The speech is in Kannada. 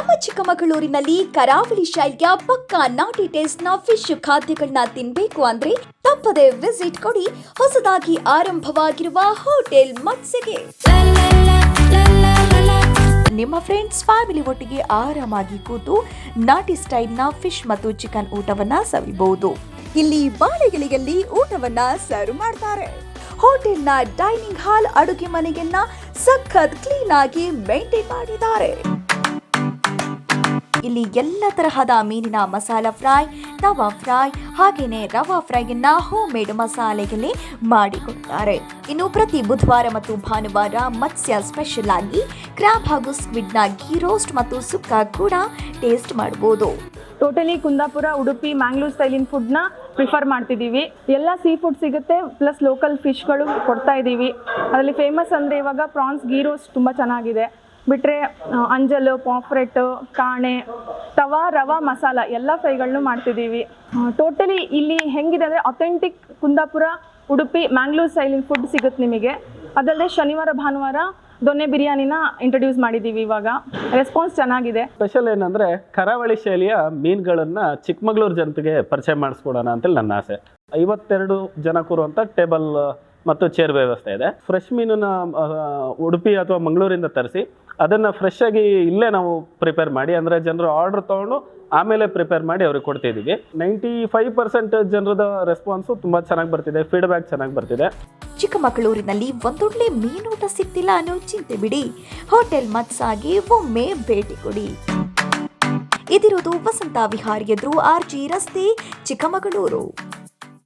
ನಮ್ಮ ಚಿಕ್ಕಮಗಳೂರಿನಲ್ಲಿ ಕರಾವಳಿ ಶೈಲಿಯ ಪಕ್ಕಾ ನಾಟಿ ಟೇಸ್ಟ್ನ ಫಿಶ್ ಖಾದ್ಯಗಳನ್ನ ತಿನ್ಬೇಕು ಅಂದ್ರೆ ತಪ್ಪದೆ ವಿಸಿಟ್ ಕೊಡಿ. ಹೊಸದಾಗಿ ಆರಂಭವಾಗಿರುವ ಹೋಟೆಲ್ ಮತ್ಸ್ಯಗೆ. ನಿಮ್ಮ ಫ್ರೆಂಡ್ಸ್ ಫ್ಯಾಮಿಲಿ ಒಟ್ಟಿಗೆ ಆರಾಮಾಗಿ ಕೂತು ನಾಟಿ ಸ್ಟೈಲ್ನ ಫಿಶ್ ಮತ್ತು ಚಿಕನ್ ಊಟವನ್ನ ಸವಿಬಹುದು. ಇಲ್ಲಿ ಬಾಳೆಗಳಿಗೆಲ್ಲಿ ಊಟವನ್ನ ಸರ್ವ್ ಮಾಡ್ತಾರೆ. ಹೋಟೆಲ್ನ ಡೈನಿಂಗ್ ಹಾಲ್ ಅಡುಗೆ ಮನೆಯನ್ನ ಸಖತ್ ಕ್ಲೀನ್ ಆಗಿ ಮೇಂಟೈನ್ ಮಾಡಿದ್ದಾರೆ. ಇಲ್ಲಿ ಎಲ್ಲ ತರಹದ ಮೀನಿನ ಮಸಾಲ ಫ್ರೈ, ತವಾ ಫ್ರೈ ಹಾಗೆಯೇ ರವಾ ಫ್ರೈಯನ್ನ ಹೋಮ್ ಮೇಡ್ ಮಸಾಲೆಯಲ್ಲಿ ಮಾಡಿಕೊಡ್ತಾರೆ. ಇನ್ನು ಪ್ರತಿ ಬುಧವಾರ ಮತ್ತು ಭಾನುವಾರ ಮತ್ಸ್ಯ ಸ್ಪೆಷಲ್ ಆಗಿ ಕ್ರಾಬ್ ಹಾಗೂ ಸ್ಕ್ವಿಡ್ನ ಗೀ ರೋಸ್ಟ್ ಮತ್ತು ಸುಕ್ಕ ಕೂಡ ಟೇಸ್ಟ್ ಮಾಡಬಹುದು ಟೋಟಲಿ ಕುಂದಾಪುರ, ಉಡುಪಿ ಮ್ಯಾಂಗ್ಳೂರ್ ಸ್ಟೈಲಿನ ಫುಡ್ನ ಪ್ರಿಫರ್ ಮಾಡ್ತಿದ್ದೀವಿ. ಎಲ್ಲ ಸೀ ಫುಡ್ ಸಿಗುತ್ತೆ ಪ್ಲಸ್ ಲೋಕಲ್ ಫಿಶ್ಗಳು ಕೊಡ್ತಾ ಇದ್ದೀವಿ ಅದರಲ್ಲಿ ಫೇಮಸ್ ಅಂದರೆ ಇವಾಗ ಪ್ರಾನ್ಸ್ ಗೀ ರೋಸ್ಟ್ ತುಂಬ ಚೆನ್ನಾಗಿದೆ. ಬಿಟ್ಟರೆ ಅಂಜಲು ಪಾಫ್ರೆಟ್ಟು ಕಾಣೆ, ತವಾ, ರವ, ಮಸಾಲ ಎಲ್ಲ ಫ್ರೈಗಳನ್ನೂ ಮಾಡ್ತಿದ್ದೀವಿ. ಟೋಟಲಿ ಇಲ್ಲಿ ಹೆಂಗಿದೆ ಅಂದರೆ ಅಥೆಂಟಿಕ್ ಕುಂದಾಪುರ, ಉಡುಪಿ, ಮ್ಯಾಂಗ್ಳೂರ್ ಸ್ಟೈಲಿನ ಫುಡ್ ಸಿಗುತ್ತೆ ನಿಮಗೆ. ಅದಲ್ಲದೆ ಶನಿವಾರ, ಭಾನುವಾರ ದೊನ್ನೆ ಬಿರಿಯಾನಿನ ಇಂಟ್ರೊಡ್ಯೂಸ್ ಮಾಡಿದ್ದೀವಿ ಇವಾಗ. ರೆಸ್ಪಾನ್ಸ್ ಚೆನ್ನಾಗಿದೆ. ಸ್ಪೆಷಲ್ ಏನಂದರೆ ಕರಾವಳಿ ಶೈಲಿಯ ಮೀನುಗಳನ್ನು ಚಿಕ್ಕಮಗಳೂರು ಜನತೆಗೆ ಪರಿಚಯ ಮಾಡಿಸ್ಕೊಡೋಣ ಅಂತೇಳಿ ನನ್ನ ಆಸೆ. ಐವತ್ತೆರಡು ಜನ ಕೂರುವಂಥ ಟೇಬಲ್ ಮತ್ತು ಚೇರ್ ವ್ಯವಸ್ಥೆ ಇದೆ. ಫ್ರೆಶ್ ಮೀನನ್ನು ಉಡುಪಿ ಅಥವಾ ಮಂಗಳೂರಿಂದ ತರಿಸಿ ಅದನ್ನ ಫ್ರೆಶ್ ಆಗಿ ಇಲ್ಲೇ ನಾವು ಪ್ರಿಪೇರ್ ಮಾಡಿ, ಅಂದ್ರೆ ಜನರು ಆರ್ಡರ್ ತೊಗೊಂಡು ಆಮೇಲೆ ಪ್ರಿಪೇರ್ ಮಾಡಿ ಅವ್ರಿಗೆ ಕೊಡ್ತಿದ್ದೀವಿ ನೈಂಟಿ ಫೈವ್ ಪರ್ಸೆಂಟ್ ಜನರದ ರೆಸ್ಪಾನ್ಸು ತುಂಬ ಚೆನ್ನಾಗಿ ಬರ್ತಿದೆ ಫೀಡ್ಬ್ಯಾಕ್ ಚೆನ್ನಾಗಿ ಬರ್ತಿದೆ. ಚಿಕ್ಕಮಗಳೂರಿನಲ್ಲಿ ಒಂದೊಳ್ಳೆ ಮೀನೂಟ ಸಿಕ್ತಿಲ್ಲ ಅನ್ನೋ ಚಿಂತೆ ಬಿಡಿ. ಹೋಟೆಲ್ ಮತ್ಸಾಗಿ ಒಮ್ಮೆ ಭೇಟಿ ಕೊಡಿ. ಇದಿರೋದು ವಸಂತ ವಿಹಾರ್ ಎದುರು ಆರ್ಜಿ ರಸ್ತೆ, ಚಿಕ್ಕಮಗಳೂರು.